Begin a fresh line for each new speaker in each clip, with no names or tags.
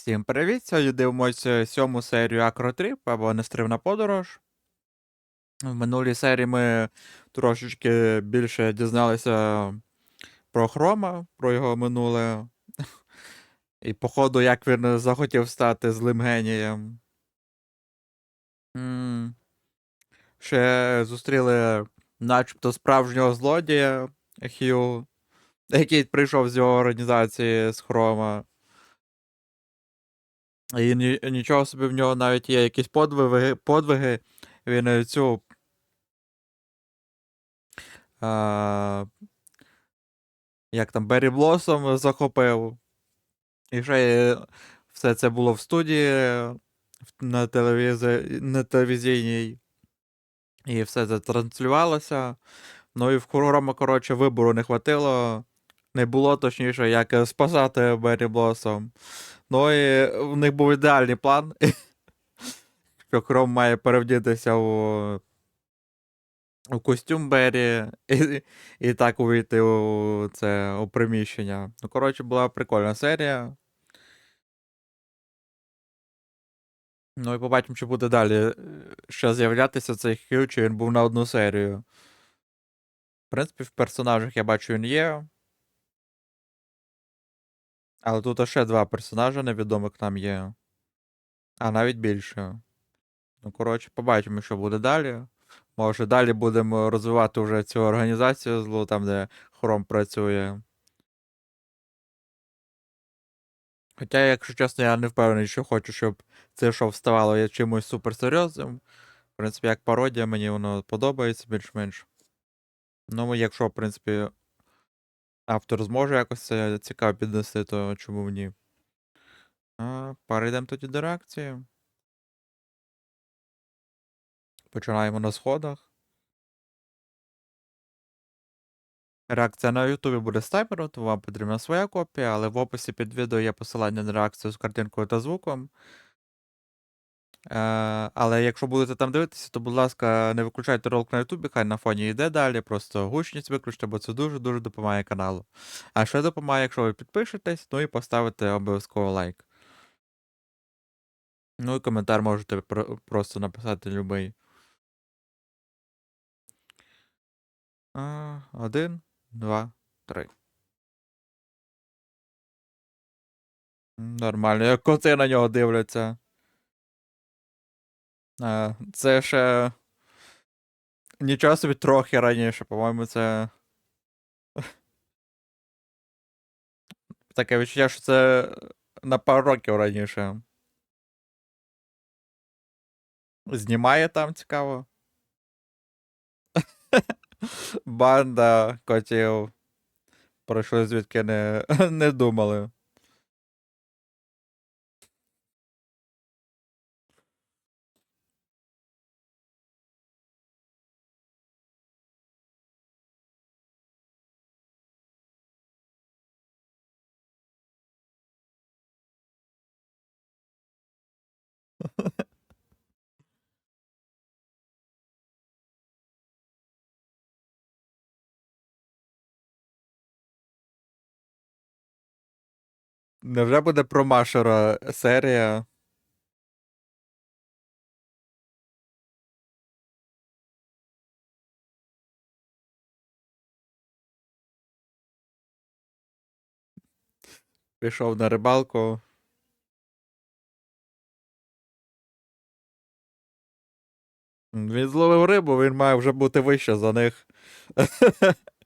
Всім привіт! Сьогодні дивимося сьому серію Акротріп або Нестривна подорож. В минулій серії ми трошечки більше дізналися про Хрома, про його минуле. І, походу, як він захотів стати злим генієм. Ще зустріли начебто справжнього злодія Хью, який прийшов з його організації з Хрома. І нічого собі в нього навіть є якісь подвиги. подвиги. Він е, цю. А, як там Беррі Блосом захопив. І ще все це було в студії на, телевізі... на телевізійній. І все це транслювалося. Ну і в Хрома, коротше, вибору не хватило. Не було точніше, як е, спасати Беррі Блосом. Ну і в них був ідеальний план. Що Хром має перевдітися у, у костюм Беррі і, і так увійти у це у приміщення. Ну, коротше, була прикольна серія. Ну і побачимо, чи буде далі е, ще з'являтися цей Хью, чи він був на одну серію. В принципі, в персонажах я бачу, він є. Але тут ще два персонажа невідомих нам є. А навіть більше. Ну, коротше, побачимо, що буде далі. Може, далі будемо розвивати вже цю організацію злу, там, де Хром працює. Хоча, якщо чесно, я не впевнений, що хочу, щоб це шоу ставало чимось суперсерйозним. В принципі, як пародія, мені воно подобається більш-менш. Ну, якщо, в принципі, автор зможе якось це цікаво піднести, то чому б ні? Перейдемо тоді до реакції. Починаємо на сходах. Реакція на Ютубі буде з таймером, то вам потрібна своя копія, але в описі під відео є посилання на реакцію з картинкою та звуком. Е, але якщо будете там дивитися, то, будь ласка, не виключайте ролик на Ютубі, хай на фоні йде далі, просто гучність виключте, бо це дуже-дуже допомагає каналу. А ще допомагає, якщо ви підпишетесь, ну і поставите обов'язково лайк. Ну і коментар можете про- просто написати любий. А, один, два, три. Нормально, як коти на нього дивляться. А, це ще. Нічого собі трохи раніше, по-моєму, це. Таке відчуття, що це на пару років раніше. Знімає там цікаво. Банда котів. Пройшли звідки не, не думали. Невже буде про Машера серія? Пішов на рибалку. Він зловив рибу, він має вже бути вище за них.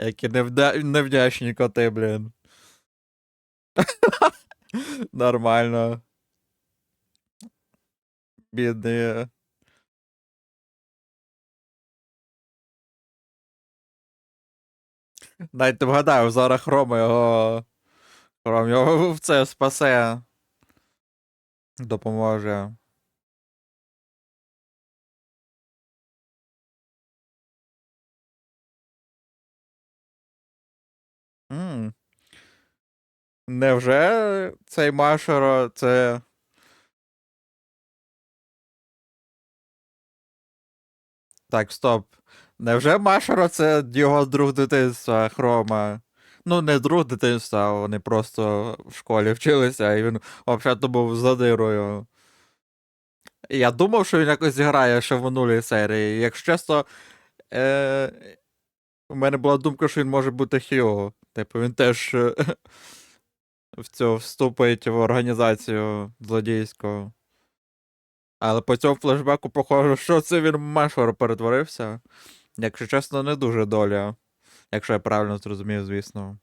Які невда... невдячні коти, блін. Нормально. Бідний. Навіть вгадаю, зараз Хром його. Хром його в це спасе. Допоможе. М. Невже цей Машеро це. Так, стоп. Невже Машеро це його друг дитинства Хрома? Ну, не друг дитинства, а вони просто в школі вчилися, і він взагалі був задирою. Я думав, що він якось зіграє ще в минулій серії. Якщо чесно, е... у мене була думка, що він може бути Хіо. Типу, він теж е, в цю вступить в організацію злодійську. Але по цьому флешбеку, похоже, що це він Мешор перетворився. Якщо чесно, не дуже доля. Якщо я правильно зрозумів, звісно.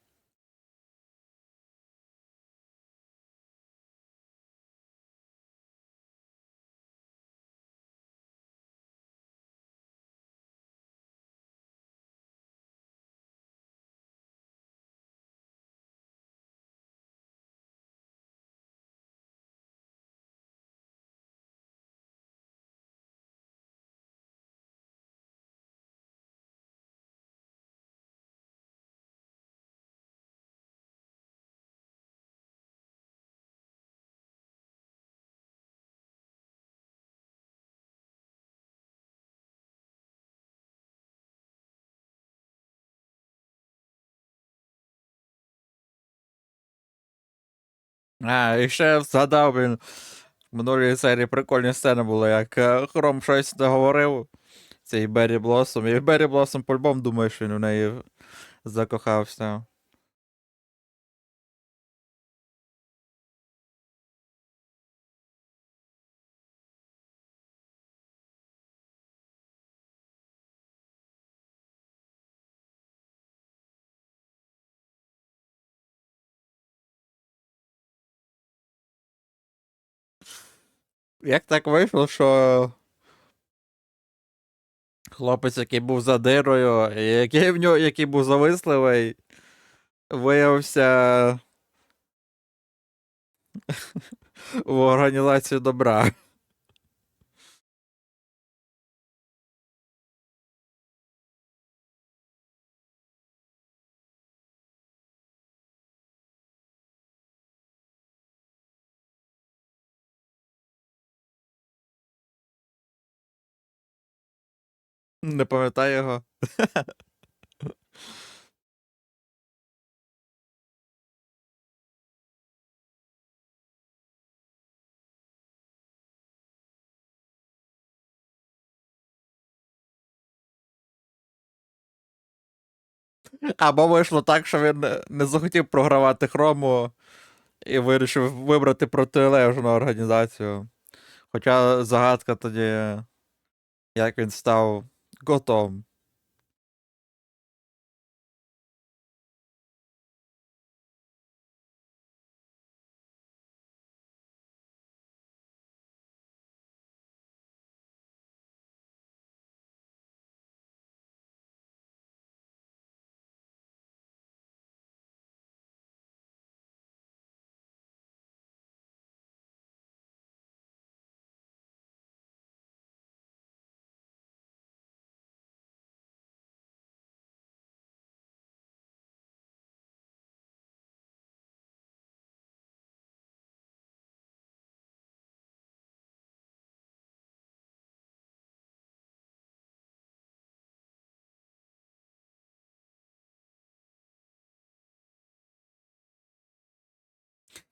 А, і ще згадав він. В минулій серії прикольні сцени були, як е, Хром щось договорив. Цей Беррі Блосом. І Беррі Блоссом по-любому думає, що він у неї закохався. Як так вийшло, що хлопець, який був задирою, який в нього, який був зависливий, виявився в організацію добра. Не пам'ятаю його. Або вийшло так, що він не захотів програвати хрому і вирішив вибрати протилежну організацію. Хоча загадка тоді, як він став gått om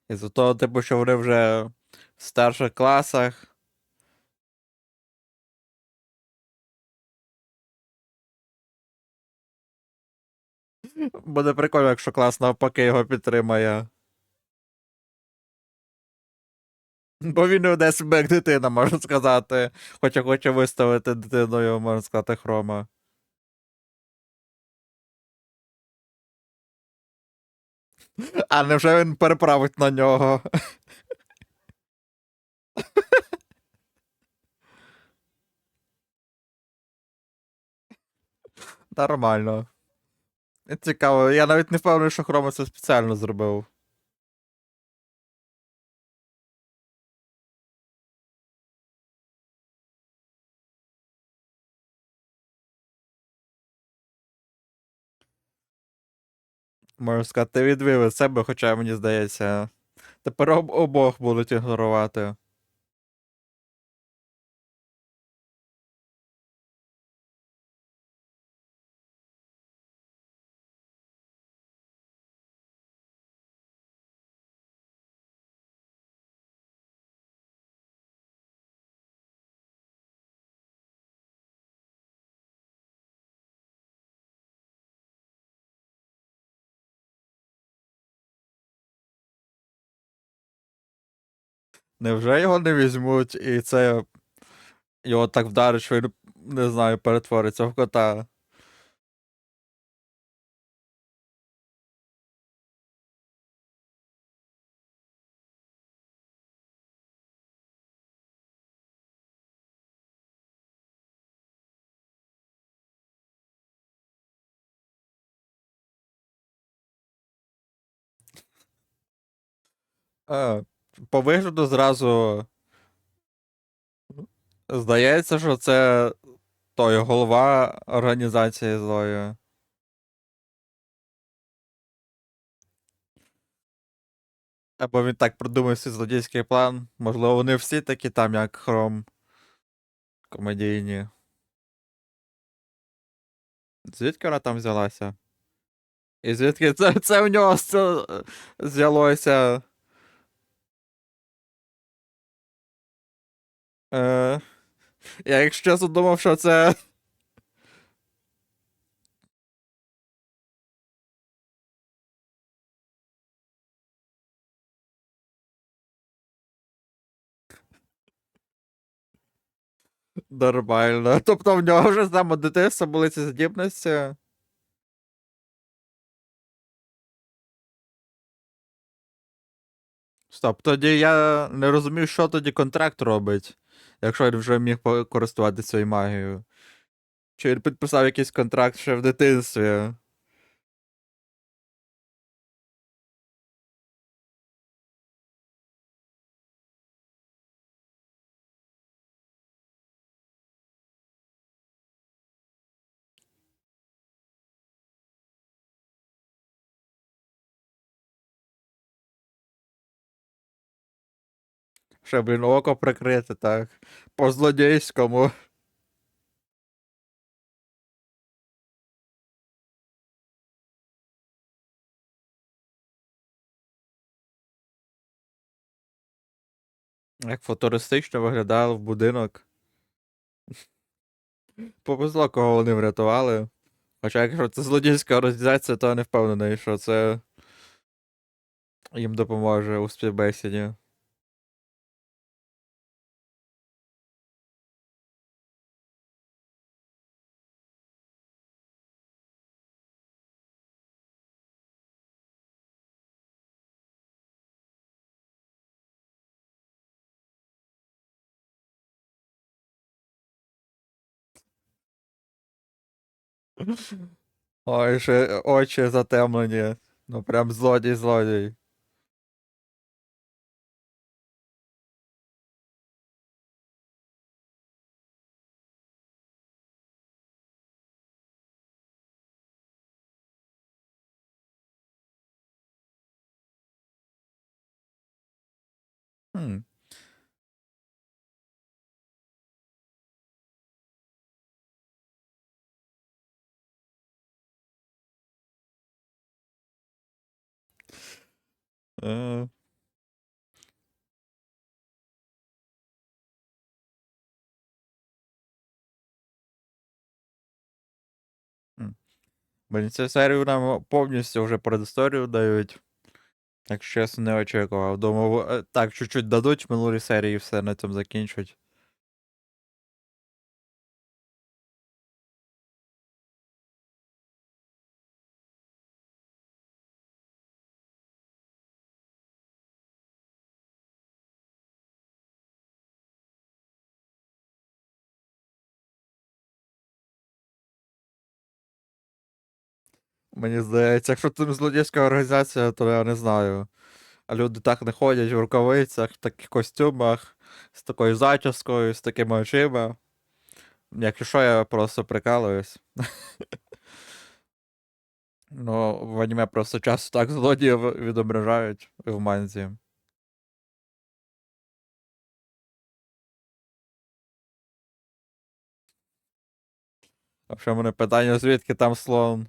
готом. Із-за того, типу, що вони вже в старших класах. Буде прикольно, якщо клас навпаки його підтримає. Бо він веде себе як дитина, можна сказати. Хоча хоче виставити дитиною, можна сказати, хрома. А невже він переправить на нього? Нормально. Цікаво, я навіть не впевнений, що Хрома це спеціально зробив. Можна сказати, ти відвів від себе, хоча мені здається. Тепер об обох будуть ігнорувати. Невже його не візьмуть, і це його так вдарить, що він, не знаю, перетвориться в кота. А, по вигляду зразу здається, що це той голова організації злої. Або він так продумав свій злодійський план. Можливо, вони всі такі там, як Хром. Комедійні. Звідки вона там взялася? І звідки це, це в нього взялося? Е, я якщо чесно думав, що це. Нормально. Тобто в нього вже з дитинства були ці здібності. Стоп, тоді я не розумів, що тоді контракт робить, якщо він вже міг користуватися цією магією. Чи він підписав якийсь контракт ще в дитинстві? Ще, блін, око прикрити, так. По злодійському. Як футуристично виглядав будинок. Повезло, кого вони врятували. Хоча, якщо це злодійська організація, то я не впевнений, що це їм допоможе у співбесіді. Ой, ще очі затемнені. Ну прям злодій злодій. Хм. Е, Блін, цю серію нам повністю вже предісторію дають. Так чесно, не очікував. Думав, е, так, чуть-чуть дадуть в минулій серії і все на цьому закінчать. Мені здається, якщо це злодійська організація, то я не знаю. А люди так не ходять в рукавицях, в таких костюмах, з такою зачіскою, з такими очима. Якщо що, я просто прикалуюсь. Ну, в аніме просто часто так злодіїв відображають в манзі. А в мене питання, звідки там слон?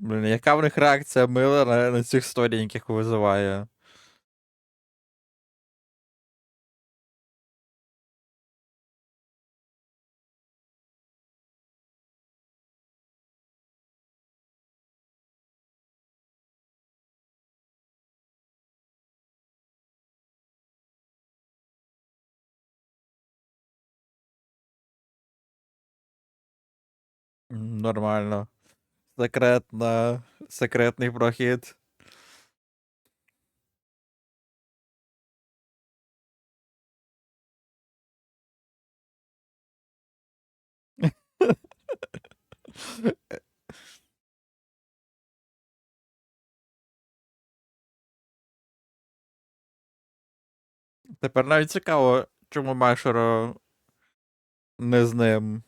Блін, яка в них реакція Миллера на цих сторінках визиває? Нормально. Секретна, секретний прохід. Тепер навіть цікаво, чому Майшеро не з ним.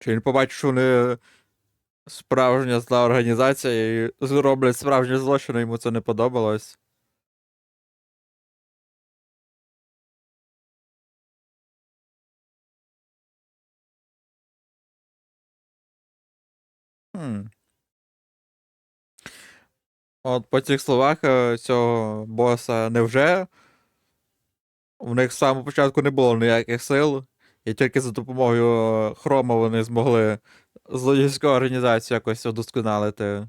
Чи він побачив, що вони справжня зла організація і зроблять справжні злочини, йому це не подобалось. Хм. От по цих словах е, цього боса невже в них з самого початку не було ніяких сил, і тільки за допомогою е, Хрома вони змогли злодійську організацію якось удосконалити.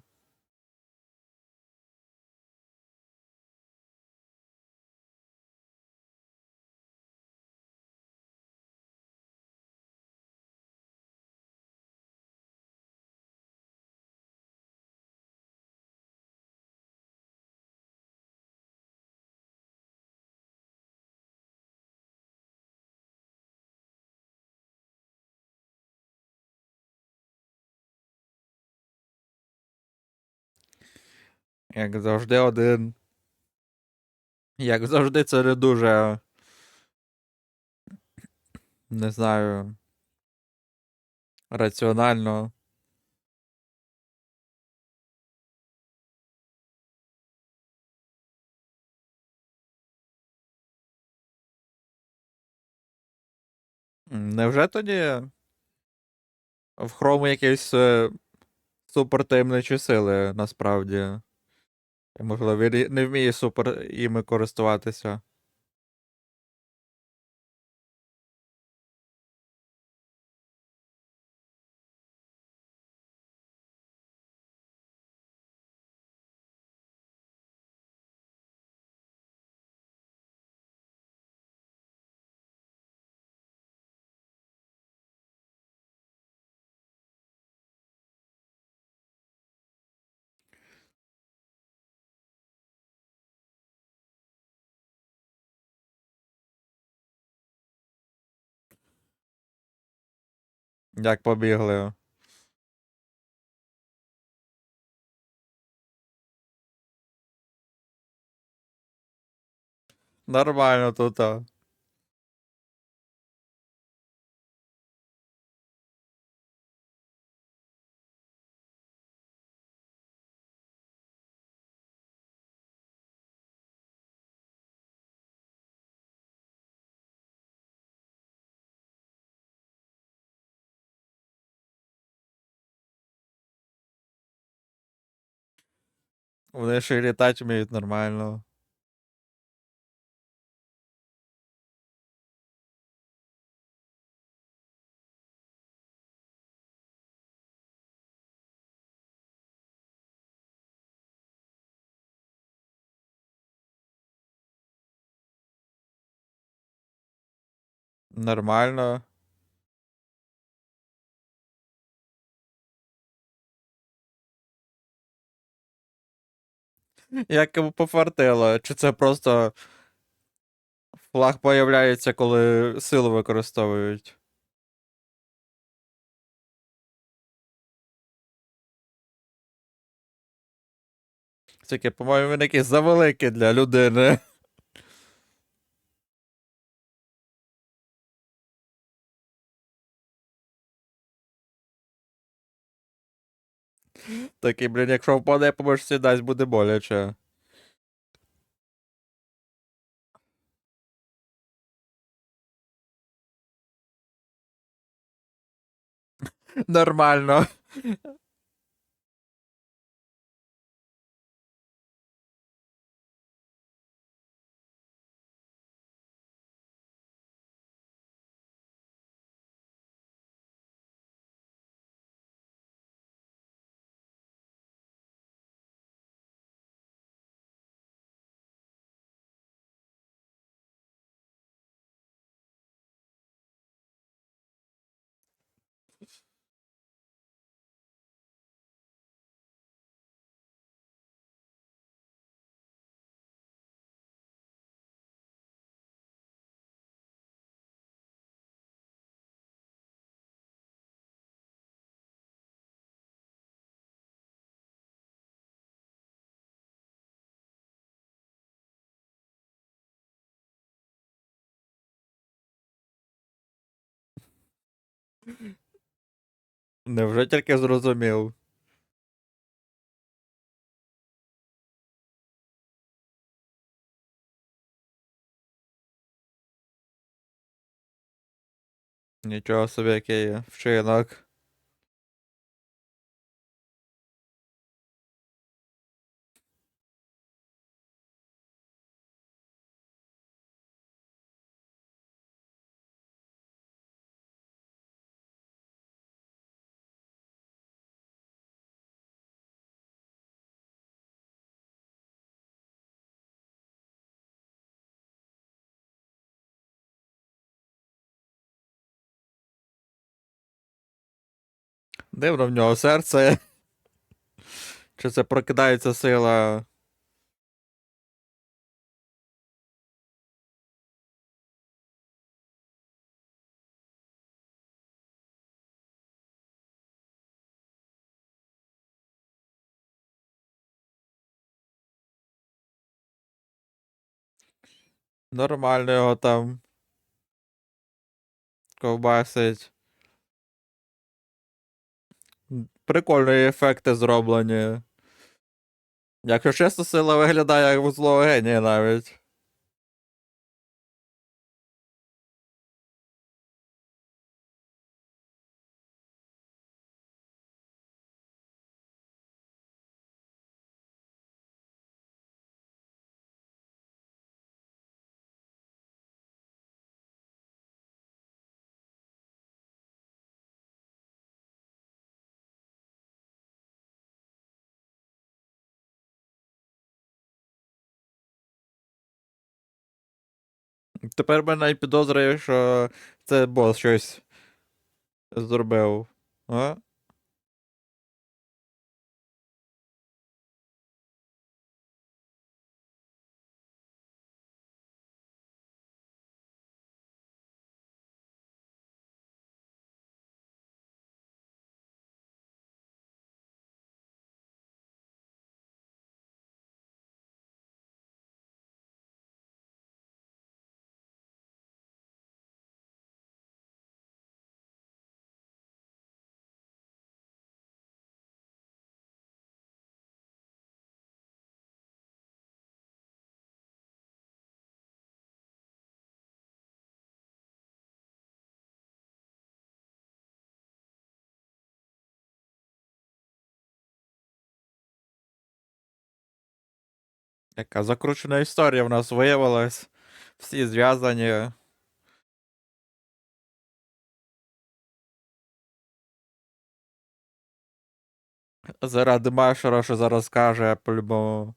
Як завжди, один. Як завжди, це не дуже. Не знаю. Раціонально. Невже тоді в Хрому якісь е, супертаємничі сили насправді? Можливо, не вміє супер іми користуватися. Як побігли. Нормально тут. Вони ще літати вміють нормально. Нормально. Як йому пофартило, чи це просто флаг появляється, коли силу використовують? Тільки, по-моєму, він якийсь завеликий для людини. Такий, блін, якщо впаде по сідать, буде боляче. Нормально. Mm-hmm. Невже тільки зрозумів? Нічого собі, який вчинок. Дивно в нього серце. Чи це прокидається сила? Нормально його там. Ковбасить. Прикольні ефекти зроблені. Якщо чесно, сила виглядає як у злого генія навіть. Тепер мене підозрює, що це бос щось зробив. А? Яка закручена історія в нас виявилась. Всі зв'язані. Заради Машера, що зараз каже, по-любому.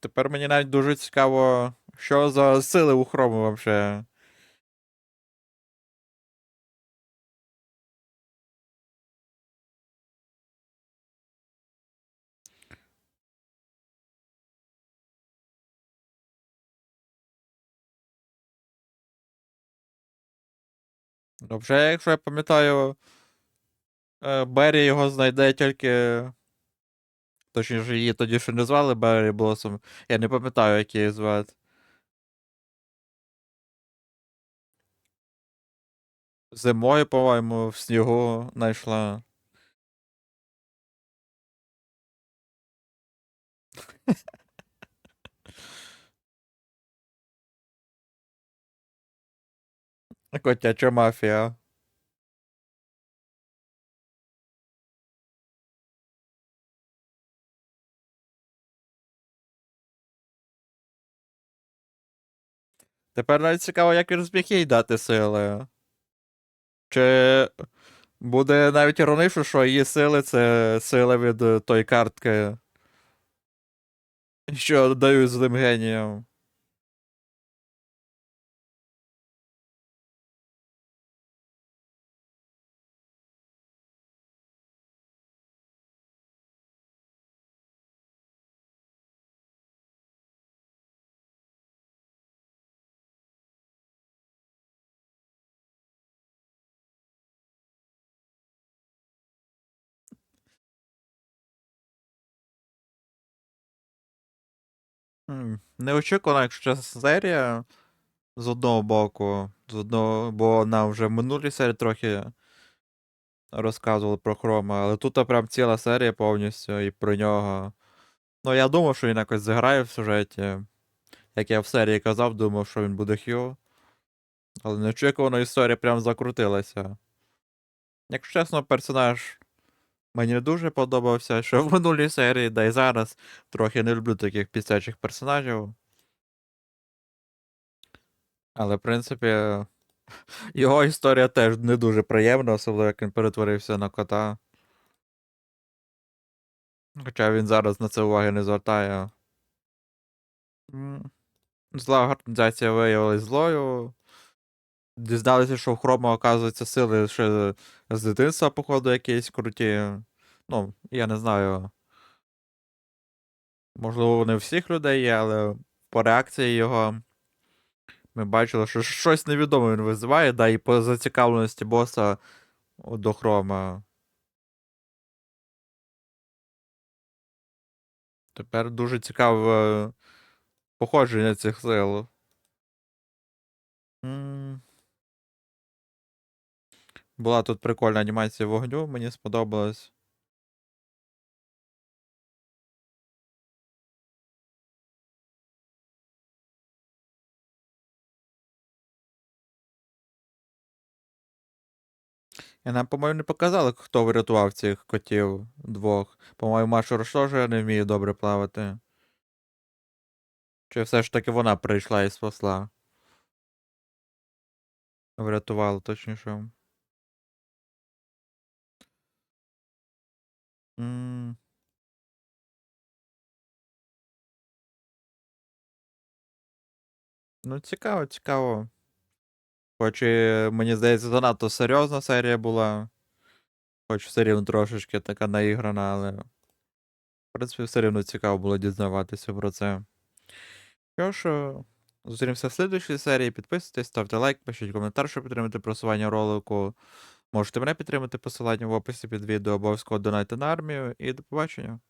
Тепер мені навіть дуже цікаво, що за сили у Хрому вообще. Вже, якщо я пам'ятаю, е, Беррі його знайде тільки. Точніше, її тоді ще не звали Беррі Блосом. Я не пам'ятаю, як її звати. Зимою, по-моєму, в снігу знайшла. Котяча мафія. Тепер навіть цікаво, як він зміг їй дати сили. Чи Буде навіть іронично, що її сили це сила від е, тої картки, що дають злим геніям. М, Неочікувана, якщо чесно, серія з одного боку. З одного, бо нам вже в минулій серії трохи розказували про Хрома, але тут прям ціла серія повністю і про нього. Ну, я думав, що він якось зіграє в сюжеті. Як я в серії казав, думав, що він буде Хью. Але неочікувано історія прям закрутилася. Якщо чесно, персонаж мені дуже подобався, що в минулій серії, да й зараз трохи не люблю таких пісячих персонажів. Але, в принципі, його історія теж не дуже приємна, особливо як він перетворився на кота. Хоча він зараз на це уваги не звертає. Зла організація виявилась злою. Дізналися, що в Хрома, оказується, сили ще з дитинства, походу, якісь круті. Ну, я не знаю. Можливо, у всіх людей є, але по реакції його ми бачили, що щось невідоме він визиває, да, і по зацікавленості боса до Хрома. Тепер дуже цікаве походження цих сил. Була тут прикольна анімація вогню, мені сподобалось. І нам, по-моєму, не показали, хто врятував цих котів двох. По-моєму, Машур теж не вміє добре плавати. Чи все ж таки вона прийшла і спасла? Врятувала, точніше. Ну, цікаво, цікаво. Хоч і, мені здається, занадто серйозна серія була. Хоч все рівно трошечки така наіграна, але. В принципі, все рівно цікаво було дізнаватися про це. Що ж, зустрінемося в слідчій серії. Підписуйтесь, ставте лайк, пишіть коментар, щоб підтримати просування ролику. Можете мене підтримати посилання в описі під відео, обов'язково донайте на армію і до побачення.